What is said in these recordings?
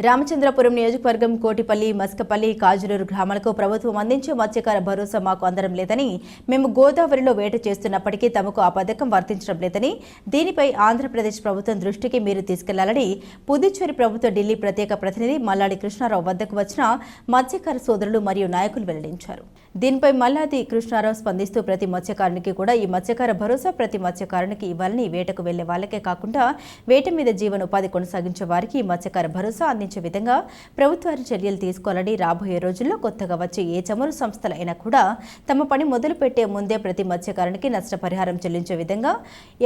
రామచంద్రపురం నియోజకవర్గం కోటిపల్లి మస్కపల్లి కాజులూరు గ్రామాలకు ప్రభుత్వం అందించే మత్స్యకార భరోసా మాకు అందడం లేదని మేము గోదావరిలో వేట చేస్తున్నప్పటికీ తమకు ఆ పథకం వర్తించడం లేదని దీనిపై ఆంధ్రప్రదేశ్ ప్రభుత్వం దృష్టికి మీరు తీసుకెళ్ళాలని పుదుచ్చేరి ప్రభుత్వ ఢిల్లీ ప్రత్యేక ప్రతినిధి మల్లాడి కృష్ణారావు వద్దకు వచ్చిన మత్స్యకార సోదరులు మరియు నాయకులు వెల్లడించారు. దీనిపై మల్లాది కృష్ణారావు స్పందిస్తూ ప్రతి మత్స్యకారునికి కూడా ఈ మత్స్యకార భరోసా ప్రతి మత్స్యకారునికి ఇవ్వాలని వేటకు వెళ్ళే వాళ్ళకే కాకుండా వేట మీద జీవనోపాధి కొనసాగించే వారికి ఈ మత్స్యకార భరోసా అందించే విధంగా ప్రభుత్వాలు చర్యలు తీసుకోవాలని రాబోయే రోజుల్లో కొత్తగా వచ్చే ఏ చమురు సంస్థలైనా కూడా తమ పని మొదలు పెట్టే ముందే ప్రతి మత్స్యకారునికి నష్టపరిహారం చెల్లించే విధంగా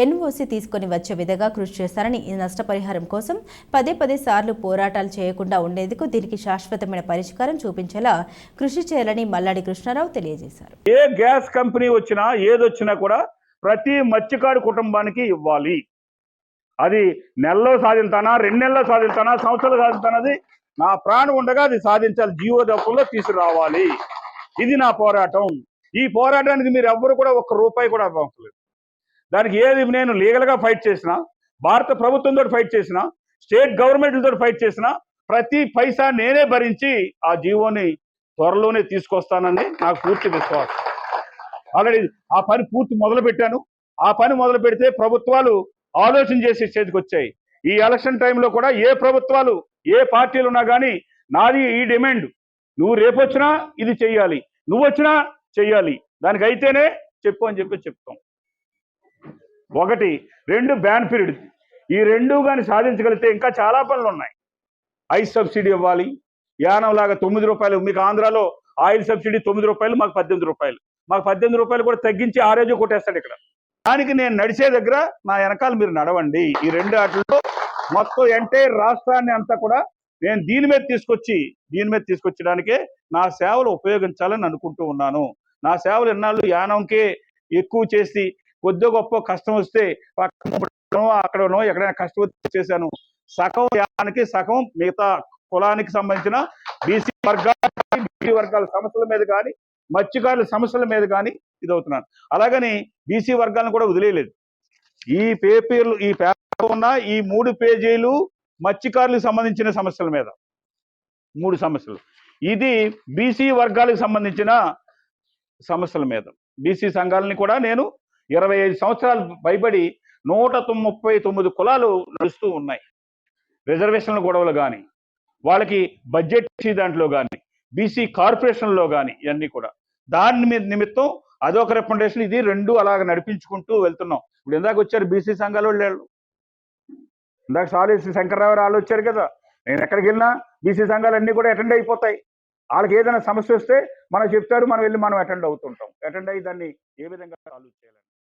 ఎన్ఓసి తీసుకొని వచ్చే విధంగా కృషి చేస్తారని ఈ నష్టపరిహారం కోసం పదే పదే సార్లు పోరాటాలు చేయకుండా ఉండేందుకు దీనికి శాశ్వతమైన పరిష్కారం చూపించేలా కృషి చేయాలని మల్లాడి కృష్ణారావు తెలియజేశారు. ఏ గ్యాస్ కంపెనీ వచ్చినా ఏదొచ్చినా కూడా ప్రతి మత్స్యకారు కుటుంబానికి ఇవ్వాలి. అది నెలలో సాధించానా రెండు నెలల్లో సాధించానా సంవత్సరాలు సాధించానది నా ప్రాణం ఉండగా అది సాధించాలి. జీవోదప్పుల్లో తీసుకురావాలి. ఇది నా పోరాటం. ఈ పోరాటానికి మీరు ఎవ్వరు కూడా ఒక్క రూపాయి కూడా అవసరం లేదు దానికి ఏది నేను లీగల్గా ఫైట్ చేసినా భారత ప్రభుత్వంతో ఫైట్ చేసినా స్టేట్ గవర్నమెంట్లతో ఫైట్ చేసినా ప్రతి పైసా నేనే భరించి ఆ జీవోని త్వరలోనే తీసుకొస్తానని నాకు పూర్తి విశ్వాసం. ఆల్రెడీ ఆ పని పూర్తి మొదలు పెట్టాను ఆ పని మొదలు పెడితే ప్రభుత్వాలు ఆలోచన చేసే స్టేజ్కి వచ్చాయి. ఈ ఎలక్షన్ టైంలో కూడా ఏ ప్రభుత్వాలు ఏ పార్టీలు ఉన్నా కానీ నాది ఈ డిమాండ్. నువ్వు రేపు వచ్చినా ఇది చెయ్యాలి నువ్వు వచ్చినా చెయ్యాలి. దానికి అయితేనే చెప్పు అని చెప్పి చెప్తాం. ఒకటి రెండు బ్యాన్ పీరియడ్. ఈ రెండు కానీ సాధించగలిగితే ఇంకా చాలా పనులు ఉన్నాయి. ఐస్ సబ్సిడీ ఇవ్వాలి. యానం లాగా తొమ్మిది రూపాయలు. మీకు ఆంధ్రాలో ఆయిల్ సబ్సిడీ తొమ్మిది రూపాయలు మాకు పద్దెనిమిది రూపాయలు. మాకు పద్దెనిమిది రూపాయలు కూడా తగ్గించి ఆ రోజు కొట్టేస్తాడు ఇక్కడ. దానికి నేను నడిచే దగ్గర నా వెనకాల మీరు నడవండి. ఈ రెండు ఆటల్లో మొత్తం ఎంటైర్ రాష్ట్రాన్ని అంతా కూడా నేను దీని మీద తీసుకొచ్చి దీని మీద తీసుకొచ్చడానికే నా సేవలు ఉపయోగించాలని అనుకుంటూ ఉన్నాను. నా సేవలు ఎన్నాళ్ళు యానంకే ఎక్కువ చేసి కొద్ది గొప్ప కష్టం వస్తే అక్కడనో ఎక్కడైనా కష్టం వస్తే చేశాను. సగం యానానికి సగం మిగతా కులానికి సంబంధించిన బీసీ వర్గాల బీసీ వర్గాల సమస్యల మీద కానీ మత్స్యకారుల సమస్యల మీద కానీ ఇది అవుతున్నాను అలాగని బీసీ వర్గాలను కూడా వదిలేయలేదు. ఈ పేపర్లు ఈ పేపర్ ఉన్న ఈ మూడు పేజీలు మత్స్యకారులకు సంబంధించిన సమస్యల మీద. మూడు సమస్యలు. ఇది బీసీ వర్గాలకు సంబంధించిన సమస్యల మీద. బీసీ సంఘాలని కూడా నేను ఇరవై ఐదు సంవత్సరాలు భయపడి నూట ముప్పై తొమ్మిది కులాలు నడుస్తూ ఉన్నాయి. రిజర్వేషన్ల గొడవలు కానీ వాళ్ళకి బడ్జెట్ దాంట్లో కానీ బీసీ కార్పొరేషన్లో కానీ ఇవన్నీ కూడా. దాని మీద నిమిత్తం అదొక రికమెండేషన్ ఇది రెండు అలాగ నడిపించుకుంటూ వెళ్తున్నాం. ఇప్పుడు ఇందాక వచ్చారు బీసీ సంఘాలు వాళ్ళు ఇందాక సాలేసి శంకర్రావు వాళ్ళు వచ్చారు కదా. నేను ఎక్కడికి వెళ్ళినా బీసీ సంఘాలు అన్నీ కూడా అటెండ్ అయిపోతాయి. వాళ్ళకి ఏదైనా సమస్య వస్తే మనం చెప్తారు. మనం వెళ్ళి మనం అటెండ్ అవుతుంటాం. అటెండ్ అయ్యి దాన్ని ఏ విధంగా సాల్వ్ చేయాలని.